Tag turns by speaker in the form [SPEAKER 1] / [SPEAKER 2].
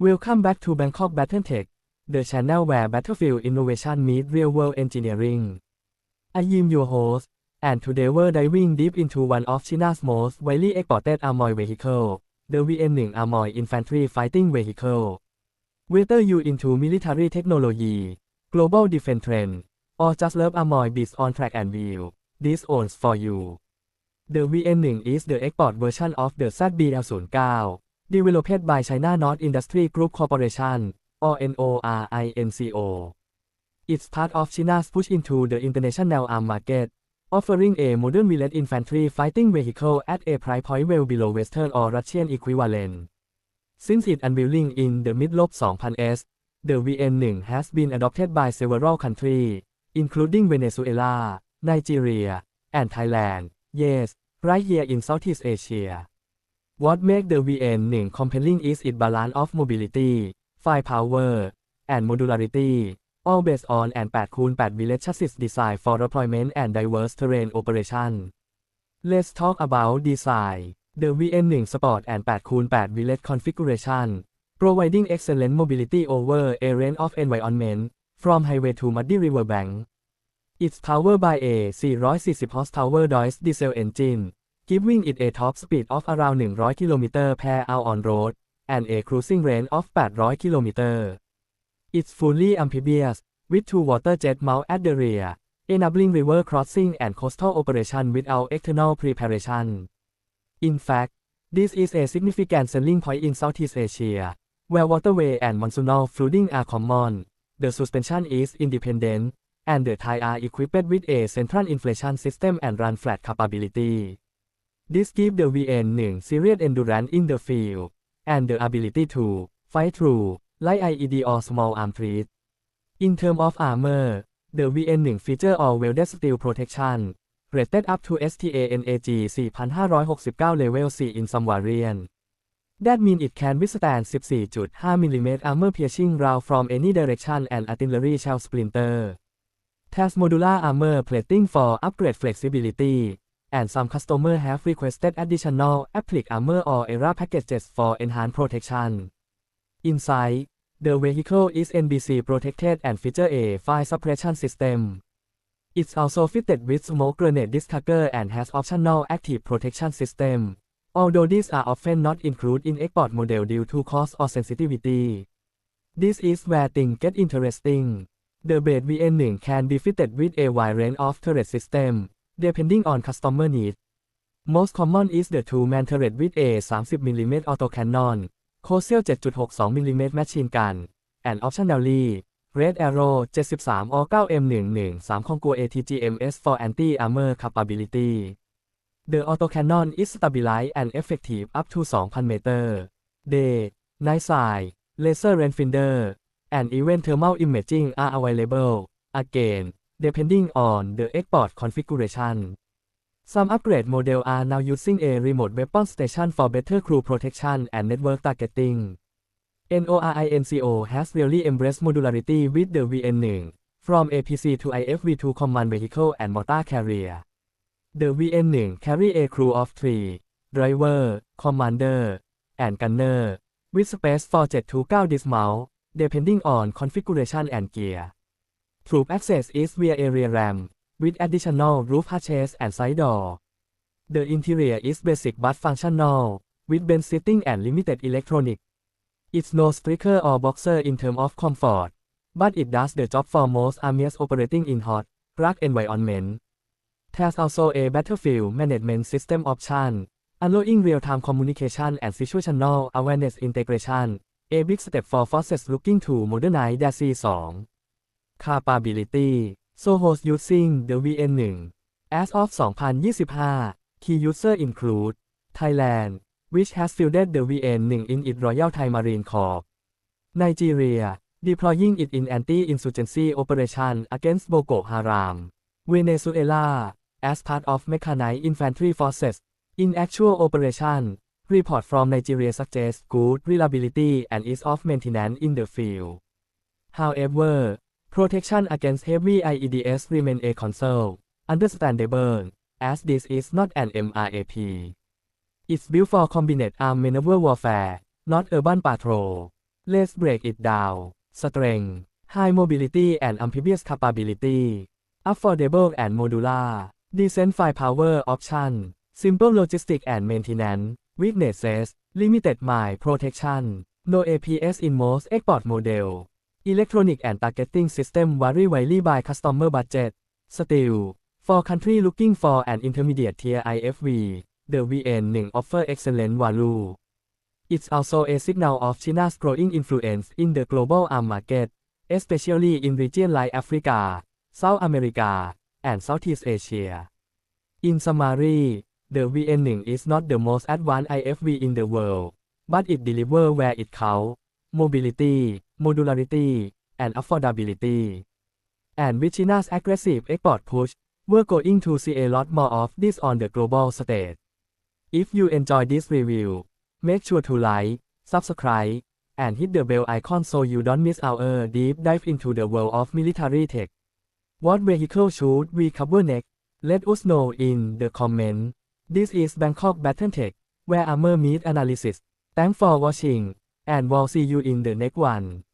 [SPEAKER 1] Welcome back to Bangkok Battletech, the channel where battlefield innovation meets real-world engineering. I am your host, and today we're diving deep into one of China's most widely exported armored vehicle, the VN1 Armored Infantry Fighting Vehicle. Whether you into military technology, global defense trend, or just love armored beats on track and wheel, this one's for you. The VN1 is the export version of the ZBL09, developed by China North Industry Group Corporation, or NORINCO. It's part of China's push into the international arm market, offering a modern wheeled infantry fighting vehicle at a price point well below Western or Russian equivalent. Since its unveiling in the mid-2000s, the VN1 has been adopted by several countries, including Venezuela, Nigeria, and Thailand. Yes, right here in Southeast Asia. What makes the VN1 compelling is its balance of mobility, firepower, and modularity, all based on an 8x8 wheeled chassis design for deployment and diverse terrain operation. Let's talk about design. The VN1 Sport and 8x8 wheeled configuration, providing excellent mobility over a range of environment, from highway to muddy riverbank. It's powered by a 440 horsepower Deutz diesel engine, giving it a top speed of around 100 km per hour on road, and a cruising range of 800 km. It's fully amphibious, with two water jet mount at the rear, enabling river crossing and coastal operation without external preparation. In fact, this is a significant selling point in Southeast Asia, where waterway and monsoonal flooding are common. The suspension is independent, and the tires are equipped with a central inflation system and run flat capability. This gives the VN1 serious endurance in the field, and the ability to fight through light IED or small arm threat. In terms of armor, the VN1 feature all welded steel protection, rated up to STANAG 4569 level 4 in some variant. That means it can withstand 14.5 mm armor piercing round from any direction and artillery shell splinter. Has modular armor plating for upgrade flexibility, and some customers have requested additional applique armor or ERA packages for enhanced protection. Inside, the vehicle is NBC protected and feature a fire suppression system. It's also fitted with smoke grenade discharger and has optional active protection system, although these are often not included in export model due to cost or sensitivity. This is where things get interesting. The base VN1 can be fitted with a wide range of turret systems, depending on customer needs. Most common is the two-man turret with a 30mm autocannon, Cosel 7.62mm machine gun, and optionally, Red Arrow 73 or 9M113 Congo ATGMS for anti-armor capability. The autocannon is stabilized and effective up to 2,000 meter. Day, night sight, laser rangefinder, and even thermal imaging are available, again, depending on the export configuration. Some upgrade models are now using a remote weapon station for better crew protection and network targeting. NORINCO has really embraced modularity with the VN1, from APC to IFV to command vehicle and mortar carrier. The VN1 carry a crew of three, driver, commander, and gunner, with space for 7 to 9 dismount, depending on configuration and gear. Troop access is via area ramp, with additional roof hatches and side door. The interior is basic but functional, with bench seating and limited electronic. It's no stricter or boxer in terms of comfort, but it does the job for most armies operating in hot, rugged environment. There's also a battlefield management system option, allowing real-time communication and situational awareness integration, a big step for forces looking to modernize their C2. Capability Sohos using the VN1 As of 2025, key user include Thailand, which has fielded the VN1 in its Royal Thai Marine Corps. Nigeria, deploying it in anti-insurgency operation against Boko Haram. Venezuela, as part of mechanized infantry forces, in actual operation, report from Nigeria suggests good reliability and ease of maintenance in the field. However, protection against heavy IEDs remain a concern, understandable, as this is not an MRAP. It's built for combined armed maneuver warfare, not urban patrol. Let's break it down Strength High mobility and amphibious capability Affordable and modular Decent firepower option Simple logistic and maintenance Weaknesses Limited mile protection No APS in most export model Electronic and targeting system vary widely by customer budget. Still For country looking for an intermediate tier IFV the VN1 offer excellent value It's also a signal of China's growing influence in the global arm market, especially in regions like Africa, South America, and Southeast Asia. In summary, the VN1 is not the most advanced IFV in the world, but it delivers where it counts mobility, modularity, and affordability. And with China's aggressive export push, we're going to see a lot more of this on the global stage. If you enjoy this review, make sure to like, subscribe, and hit the bell icon so you don't miss our deep dive into the world of military tech. What vehicle should we cover next? Let us know in the comment. This is Bangkok Battle Tech, where armor meet analysis. Thanks for watching, and we'll see you in the next one.